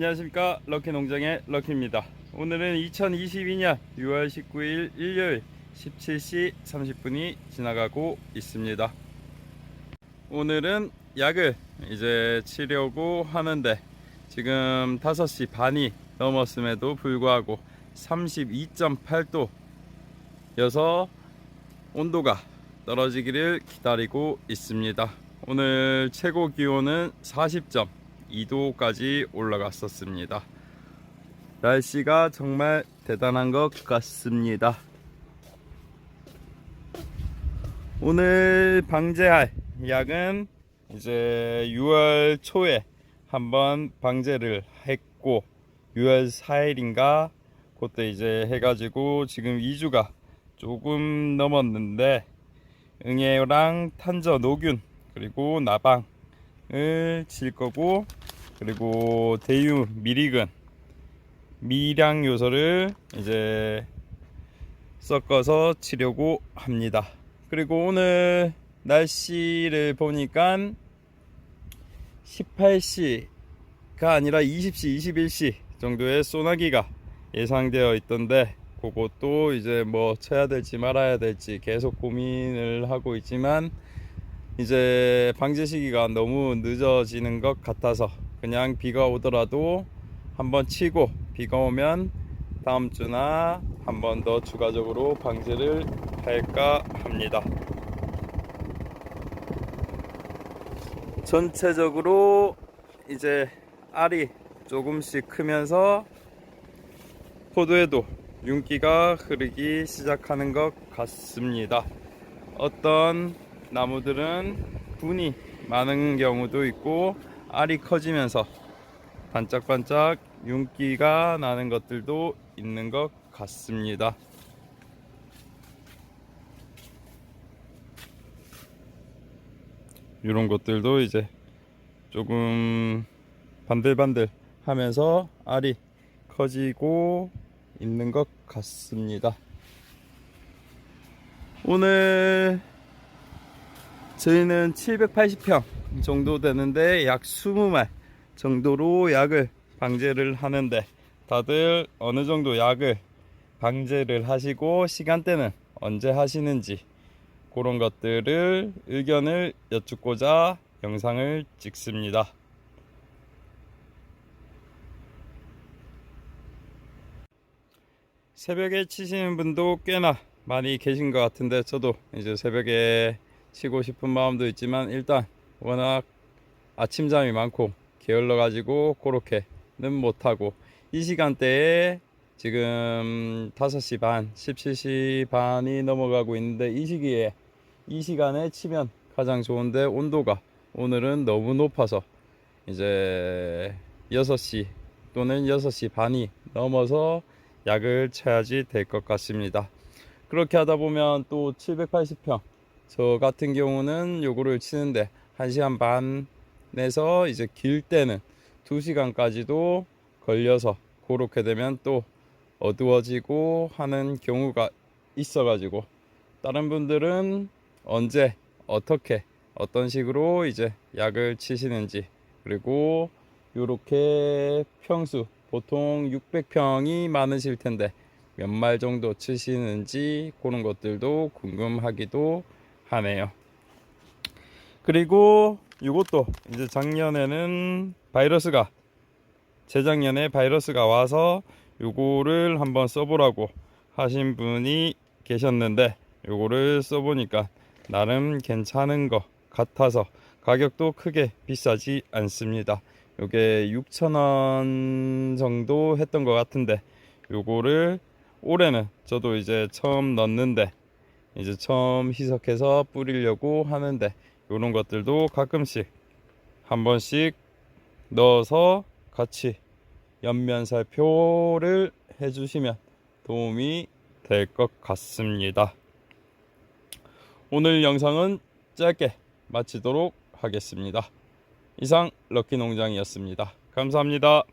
안녕하십니까. 럭키 농장의 럭키입니다. 오늘은 2022년 6월 19일 일요일 17시 30분이 지나가고 있습니다. 오늘은 약을 이제 치려고 하는데 지금 5시 반이 넘었음에도 불구하고 32.8도 여서 온도가 떨어지기를 기다리고 있습니다. 오늘 최고 기온은 40.2도까지 올라갔었습니다. 날씨가 정말 대단한 것 같습니다. 오늘 방제할 약은 이제 6월 초에 한번 방제를 했고 6월 4일인가 그때 이제 해가지고 지금 2주가 조금 넘었는데 응애랑 탄저 노균 그리고 나방을 칠 거고 그리고 대유 미리근 미량 요소를 이제 섞어서 치려고 합니다. 그리고 오늘 날씨를 보니까 18시가 아니라 20시, 21시 정도의 소나기가 예상되어 있던데 그것도 이제 뭐 쳐야 될지 말아야 될지 계속 고민을 하고 있지만 이제 방제 시기가 너무 늦어지는 것 같아서 그냥 비가 오더라도 한번 치고 비가 오면 다음 주나 한 번 더 추가적으로 방제를 할까 합니다. 전체적으로 이제 알이 조금씩 크면서 포도에도 윤기가 흐르기 시작하는 것 같습니다. 어떤 나무들은 분이 많은 경우도 있고 알이 커지면서 반짝반짝 윤기가 나는 것들도 있는 것 같습니다. 이런 것들도 이제 조금 반들반들 하면서 알이 커지고 있는 것 같습니다. 오늘 저희는 780평 정도 되는데 약 20말 정도로 약을 방제를 하는데 다들 어느 정도 약을 방제를 하시고 시간대는 언제 하시는지 그런 것들을 의견을 여쭙고자 영상을 찍습니다. 새벽에 치시는 분도 꽤나 많이 계신 것 같은데 저도 이제 새벽에 치고 싶은 마음도 있지만 일단 워낙 아침잠이 많고 게을러 가지고 그렇게는 못하고 이 시간대에 지금 5시 반 17시 반이 넘어가고 있는데 이 시기에 이 시간에 치면 가장 좋은데 온도가 오늘은 너무 높아서 이제 6시 또는 6시 반이 넘어서 약을 쳐야지 될 것 같습니다. 그렇게 하다 보면 또 780평 저 같은 경우는 요거를 치는데 1시간 반에서 이제 길 때는 2시간까지도 걸려서 그렇게 되면 또 어두워지고 하는 경우가 있어 가지고 다른 분들은 언제 어떻게 어떤 식으로 이제 약을 치시는지 그리고 요렇게 평수 보통 600평이 많으실 텐데 몇 말 정도 치시는지 그런 것들도 궁금하기도 하네요. 그리고 이것도 이제 작년에는 바이러스가 재작년에 바이러스가 와서 요거를 한번 써보라고 하신 분이 계셨는데 요거를 써보니까 나름 괜찮은 것 같아서 가격도 크게 비싸지 않습니다. 요게 6,000원 정도 했던 것 같은데 요거를 올해는 저도 이제 처음 넣는데 이제 처음 희석해서 뿌리려고 하는데 요런 것들도 가끔씩 한 번씩 넣어서 같이 옆면 살표를 해주시면 도움이 될 것 같습니다. 오늘 영상은 짧게 마치도록 하겠습니다. 이상 럭키 농장이었습니다. 감사합니다.